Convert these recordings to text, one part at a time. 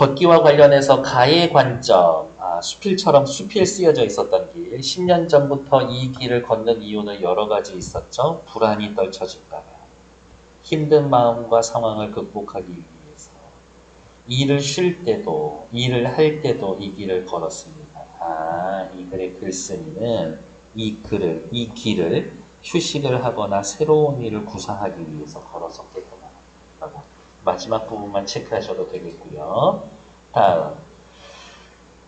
걷기와 관련해서 가의 관점, 아, 수필처럼 수필 쓰여져 있었던 길, 10년 전부터 이 길을 걷는 이유는 여러 가지 있었죠. 불안이 떨쳐질까봐, 힘든 마음과 상황을 극복하기 위해서, 일을 쉴 때도, 일을 할 때도 이 길을 걸었습니다. 아, 이 글의 글쓴이는 이 글을, 이 길을 휴식을 하거나 새로운 일을 구상하기 위해서 걸었었겠구나. 마지막 부분만 체크하셔도 되겠고요. 다음.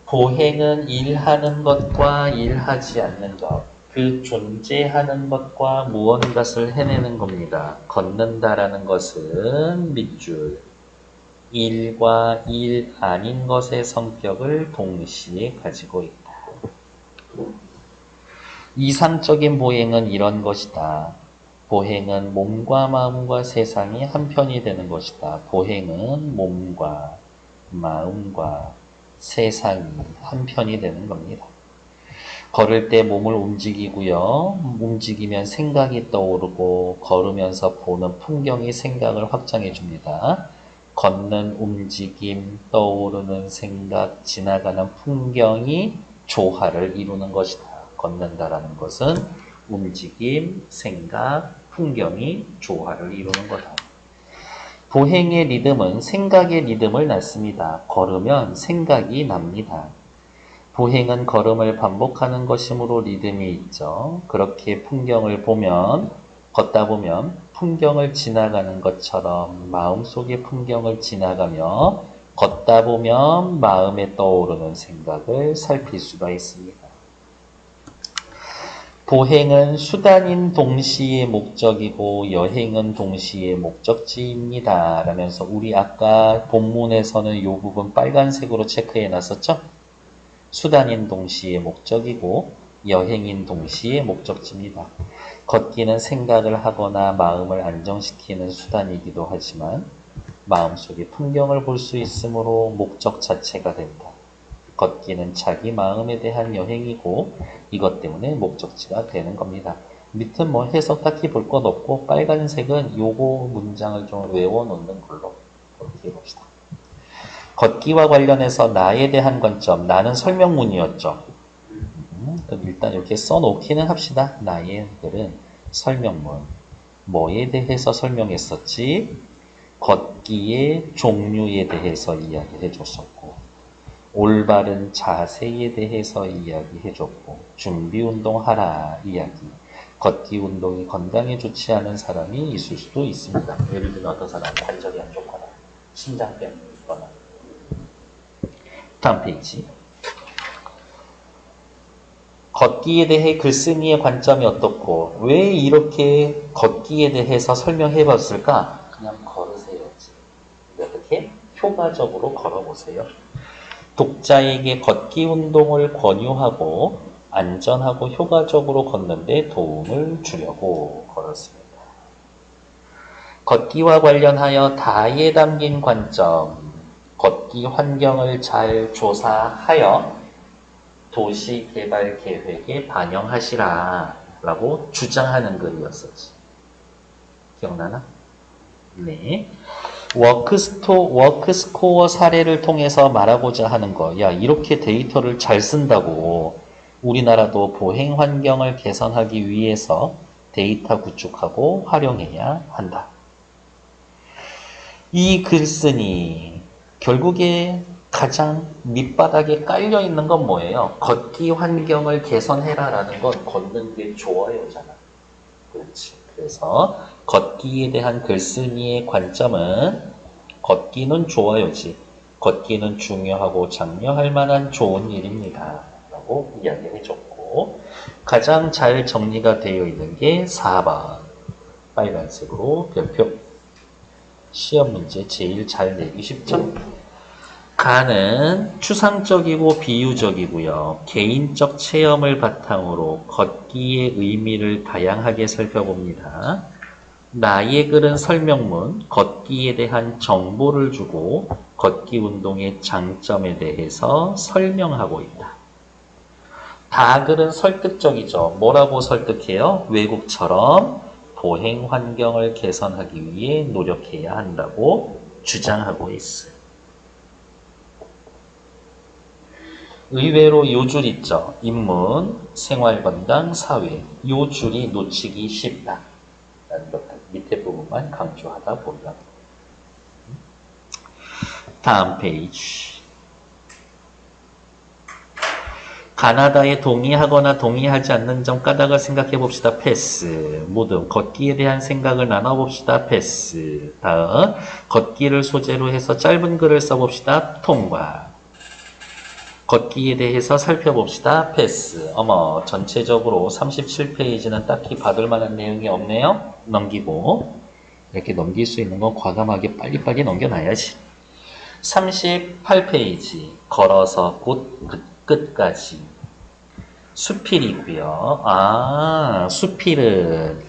보행은 일하는 것과 일하지 않는 것, 그 존재하는 것과 무언가를 해내는 겁니다. 걷는다라는 것은 밑줄, 일과 일 아닌 것의 성격을 동시에 가지고 있다. 이상적인 보행은 이런 것이다. 보행은 몸과 마음과 세상이 한편이 되는 것이다. 보행은 몸과 마음과 세상이 한편이 되는 겁니다. 걸을 때 몸을 움직이고요. 움직이면 생각이 떠오르고 걸으면서 보는 풍경이 생각을 확장해 줍니다. 걷는 움직임, 떠오르는 생각, 지나가는 풍경이 조화를 이루는 것이다. 걷는다라는 것은 움직임, 생각, 풍경이 조화를 이루는 거다. 보행의 리듬은 생각의 리듬을 낳습니다. 걸으면 생각이 납니다. 보행은 걸음을 반복하는 것이므로 리듬이 있죠. 그렇게 풍경을 보면, 걷다 보면 풍경을 지나가는 것처럼 마음속의 풍경을 지나가며 걷다 보면 마음에 떠오르는 생각을 살필 수가 있습니다. 보행은 수단인 동시에 목적이고 여행은 동시에 목적지입니다. 라면서 우리 아까 본문에서는 이 부분 빨간색으로 체크해 놨었죠? 수단인 동시에 목적이고 여행인 동시에 목적지입니다. 걷기는 생각을 하거나 마음을 안정시키는 수단이기도 하지만 마음속의 풍경을 볼 수 있으므로 목적 자체가 된다. 걷기는 자기 마음에 대한 여행이고 이것 때문에 목적지가 되는 겁니다. 밑은 뭐 해석 딱히 볼것 없고 빨간색은 요거 문장을 좀 외워놓는 걸로 그렇게 해봅시다. 걷기와 관련해서 나에 대한 관점, 나는 설명문이었죠. 음, 일단 이렇게 써놓기는 합시다. 나의 글은 설명문. 뭐에 대해서 설명했었지? 걷기의 종류에 대해서 이야기해 줬었고, 올바른 자세에 대해서 이야기해줬고 준비 운동하라 이야기 걷기 운동이 건강에 좋지 않은 사람이 있을 수도 있습니다. 예를 들면 어떤 사람 관절이 안 좋거나 심장병이 있거나 다음 페이지 걷기에 대해 글쓴이의 관점이 어떻고 왜 이렇게 걷기에 대해서 설명해 봤을까? 그냥 걸으세요지. 이렇게 효과적으로 걸어보세요. 독자에게 걷기 운동을 권유하고 안전하고 효과적으로 걷는 데 도움을 주려고 걸었습니다. 걷기와 관련하여 다에 담긴 관점, 걷기 환경을 잘 조사하여 도시 개발 계획에 반영하시라 라고 주장하는 글이었었지. 기억나나? 네. 워크스토, 워크스코어 사례를 통해서 말하고자 하는 거. 야, 이렇게 데이터를 잘 쓴다고. 우리나라도 보행 환경을 개선하기 위해서 데이터 구축하고 활용해야 한다. 이 글쓴이, 결국에 가장 밑바닥에 깔려 있는 건 뭐예요? 걷기 환경을 개선해라 라는 건 걷는 게 좋아요잖아. 그렇지. 그래서 걷기에 대한 글쓴이의 관점은 걷기는 좋아요지. 걷기는 중요하고 장려할 만한 좋은 일입니다. 라고 이야기해 줬고 가장 잘 정리가 되어 있는 게 4번 빨간색으로 별표 시험 문제 제일 잘 내기 쉽죠? 가는 추상적이고 비유적이고요. 개인적 체험을 바탕으로 걷기의 의미를 다양하게 살펴봅니다. 나의 글은 설명문, 걷기에 대한 정보를 주고 걷기 운동의 장점에 대해서 설명하고 있다. 다 글은 설득적이죠. 뭐라고 설득해요? 외국처럼 보행 환경을 개선하기 위해 노력해야 한다고 주장하고 있어요. 의외로 요 줄 있죠. 인문, 생활건강, 사회. 요 줄이 놓치기 쉽다. 라는 것들. 밑에 부분만 강조하다 보면. 다음 페이지. 가나다에 동의하거나 동의하지 않는 점 까닭을 생각해 봅시다. 패스. 모두 걷기에 대한 생각을 나눠 봅시다. 패스. 다음 걷기를 소재로 해서 짧은 글을 써 봅시다. 통과. 걷기에 대해서 살펴봅시다. 패스. 어머, 전체적으로 37페이지는 딱히 받을 만한 내용이 없네요. 넘기고. 이렇게 넘길 수 있는 건 과감하게 빨리빨리 넘겨놔야지. 38페이지. 걸어서 곧 끝- 끝까지. 수필이고요. 아, 수필은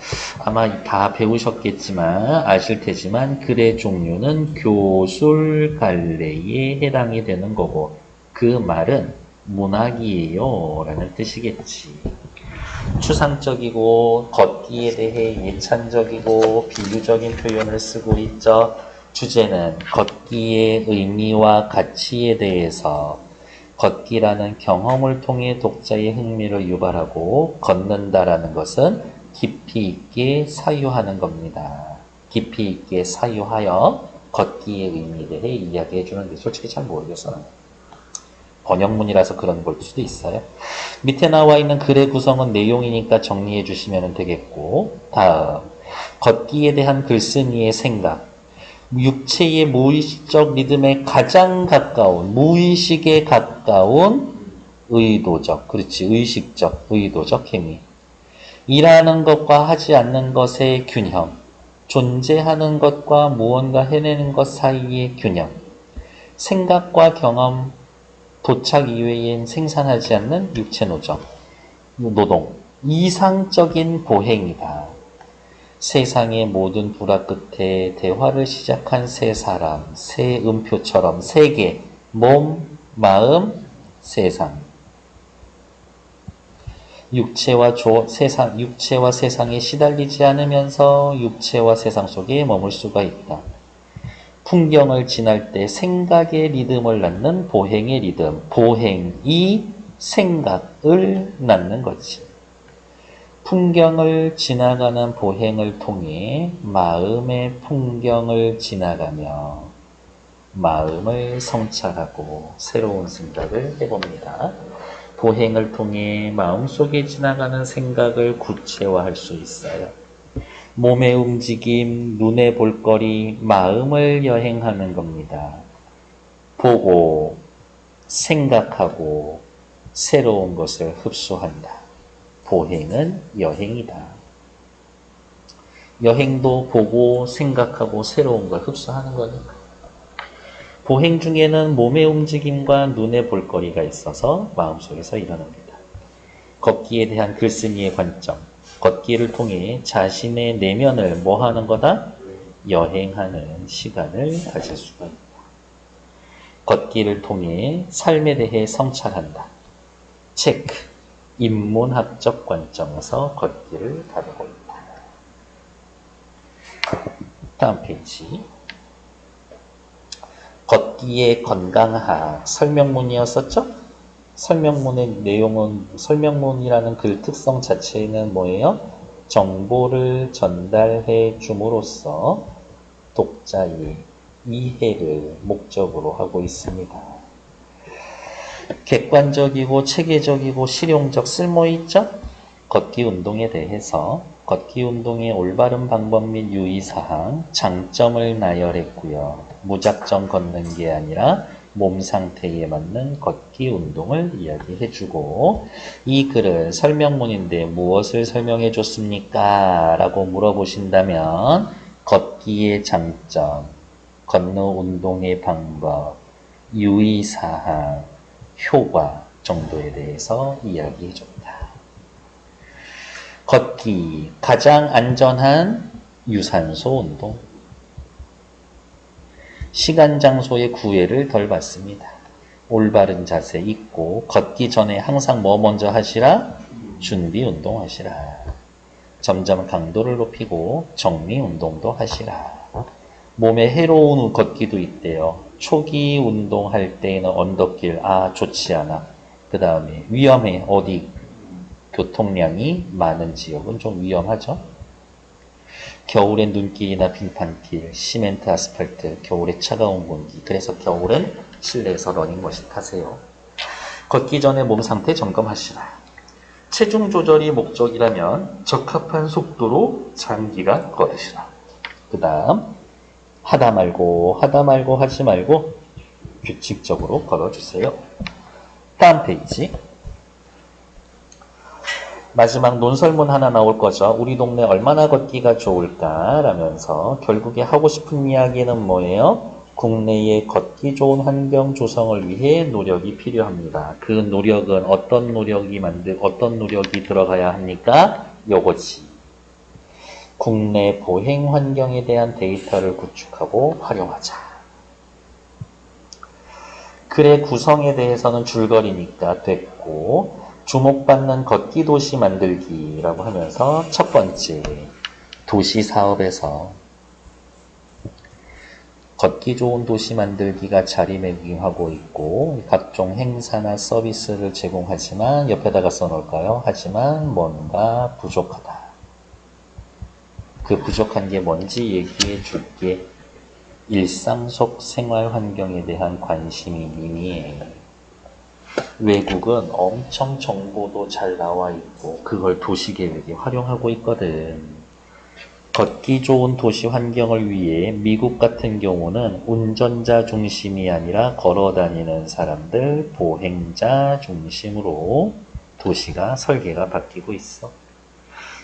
아마 다 배우셨겠지만 아실 테지만 글의 종류는 교술 갈래에 해당이 되는 거고 그 말은 문학이에요 라는 뜻이겠지. 추상적이고 걷기에 대해 예찬적이고 비유적인 표현을 쓰고 있죠. 주제는 걷기의 의미와 가치에 대해서 걷기라는 경험을 통해 독자의 흥미를 유발하고 걷는다라는 것은 깊이 있게 사유하는 겁니다. 깊이 있게 사유하여 걷기의 의미에 대해 이야기해 주는데 솔직히 잘 모르겠어요. 번역문이라서 그런 걸 수도 있어요. 밑에 나와 있는 글의 구성은 내용이니까 정리해 주시면 되겠고 다음. 걷기에 대한 글쓴이의 생각. 육체의 무의식적 리듬에 가장 가까운 무의식에 가까운 의도적 그렇지 의식적 의도적 행위. 일하는 것과 하지 않는 것의 균형. 존재하는 것과 무언가 해내는 것 사이의 균형. 생각과 경험 도착 이외엔 생산하지 않는 육체 노정 노동 이상적인 보행이다. 세상의 모든 불화 끝에 대화를 시작한 세 사람, 세 음표처럼 세계, 몸, 마음, 세상. 육체와 조, 세상, 육체와 세상에 시달리지 않으면서 육체와 세상 속에 머물 수가 있다. 풍경을 지날 때 생각의 리듬을 낳는 보행의 리듬. 보행이 생각을 낳는 거지. 풍경을 지나가는 보행을 통해 마음의 풍경을 지나가며 마음을 성찰하고 새로운 생각을 해봅니다. 보행을 통해 마음속에 지나가는 생각을 구체화할 수 있어요. 몸의 움직임, 눈의 볼거리, 마음을 여행하는 겁니다. 보고, 생각하고, 새로운 것을 흡수한다. 보행은 여행이다. 여행도 보고 생각하고 새로운 걸 흡수하는 거니까. 보행 중에는 몸의 움직임과 눈의 볼거리가 있어서 마음속에서 일어납니다. 걷기에 대한 글쓴이의 관점. 걷기를 통해 자신의 내면을 뭐 하는 거다? 여행하는 시간을 가질 수가 있다. 걷기를 통해 삶에 대해 성찰한다. 체크. 인문학적 관점에서 걷기를 다루고 있다. 다음 페이지. 걷기의 건강학 설명문이었었죠? 설명문의 내용은 설명문이라는 글 특성 자체는 뭐예요? 정보를 전달해 줌으로써 독자의 이해를 목적으로 하고 있습니다. 객관적이고 체계적이고 실용적 쓸모 있죠? 걷기 운동에 대해서 걷기 운동의 올바른 방법 및 유의사항, 장점을 나열했고요. 무작정 걷는 게 아니라 몸 상태에 맞는 걷기 운동을 이야기해 주고 이 글은 설명문인데 무엇을 설명해 줬습니까? 라고 물어보신다면 걷기의 장점, 걷는 운동의 방법, 유의사항, 효과 정도에 대해서 이야기해 줍니다. 걷기, 가장 안전한 유산소 운동. 시간, 장소의 구애를 덜 받습니다. 올바른 자세 있고, 걷기 전에 항상 뭐 먼저 하시라? 준비 운동 하시라. 점점 강도를 높이고, 정리 운동도 하시라. 몸에 해로운 걷기도 있대요. 초기 운동할 때에는 언덕길, 아, 좋지 않아. 그 다음에 위험해. 어디? 교통량이 많은 지역은 좀 위험하죠. 겨울엔 눈길이나 빙판길, 시멘트, 아스팔트, 겨울에 차가운 공기. 그래서 겨울은 실내에서 러닝머신 타세요. 걷기 전에 몸 상태 점검하시라. 체중 조절이 목적이라면 적합한 속도로 장기간 걸으시라. 그 다음, 하다 말고, 하다 말고, 하지 말고, 규칙적으로 걸어주세요. 다음 페이지. 마지막 논설문 하나 나올 거죠. 우리 동네 얼마나 걷기가 좋을까? 라면서 결국에 하고 싶은 이야기는 뭐예요? 국내의 걷기 좋은 환경 조성을 위해 노력이 필요합니다. 그 노력은 어떤 노력이 만들, 어떤 노력이 들어가야 합니까? 요거지. 국내 보행 환경에 대한 데이터를 구축하고 활용하자. 글의 구성에 대해서는 줄거리니까 됐고, 주목받는 걷기 도시 만들기라고 하면서 첫 번째, 도시 사업에서 걷기 좋은 도시 만들기가 자리매김하고 있고 각종 행사나 서비스를 제공하지만 옆에다가 써놓을까요? 하지만 뭔가 부족하다. 그 부족한 게 뭔지 얘기해 줄게. 일상 속 생활 환경에 대한 관심이 미미해. 외국은 엄청 정보도 잘 나와 있고 그걸 도시 계획에 활용하고 있거든. 걷기 좋은 도시 환경을 위해 미국 같은 경우는 운전자 중심이 아니라 걸어 다니는 사람들, 보행자 중심으로 도시가 설계가 바뀌고 있어.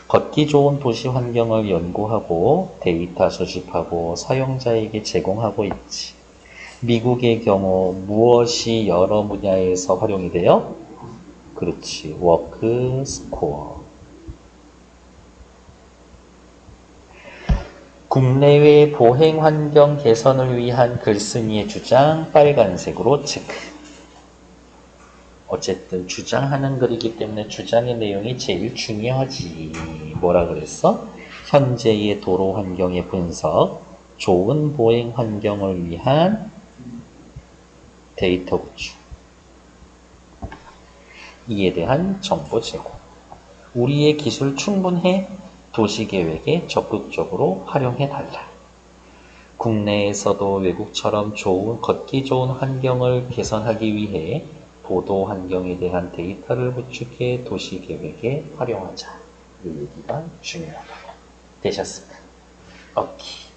걷기 좋은 도시 환경을 연구하고 데이터 수집하고 사용자에게 제공하고 있지. 미국의 경우 무엇이 여러 분야에서 활용이 돼요? 그렇지. 워크 스코어. 국내외 보행 환경 개선을 위한 글쓴이의 주장 빨간색으로 체크. 어쨌든 주장하는 글이기 때문에 주장의 내용이 제일 중요하지. 뭐라 그랬어? 현재의 도로 환경의 분석, 좋은 보행 환경을 위한 데이터 구축. 이에 대한 정보 제공. 우리의 기술 충분해? 도시계획에 적극적으로 활용해 달라. 국내에서도 외국처럼 좋은, 걷기 좋은 환경을 개선하기 위해 보도 환경에 대한 데이터를 구축해 도시계획에 활용하자. 이 얘기가 중요하다. 되셨습니다. 오케이.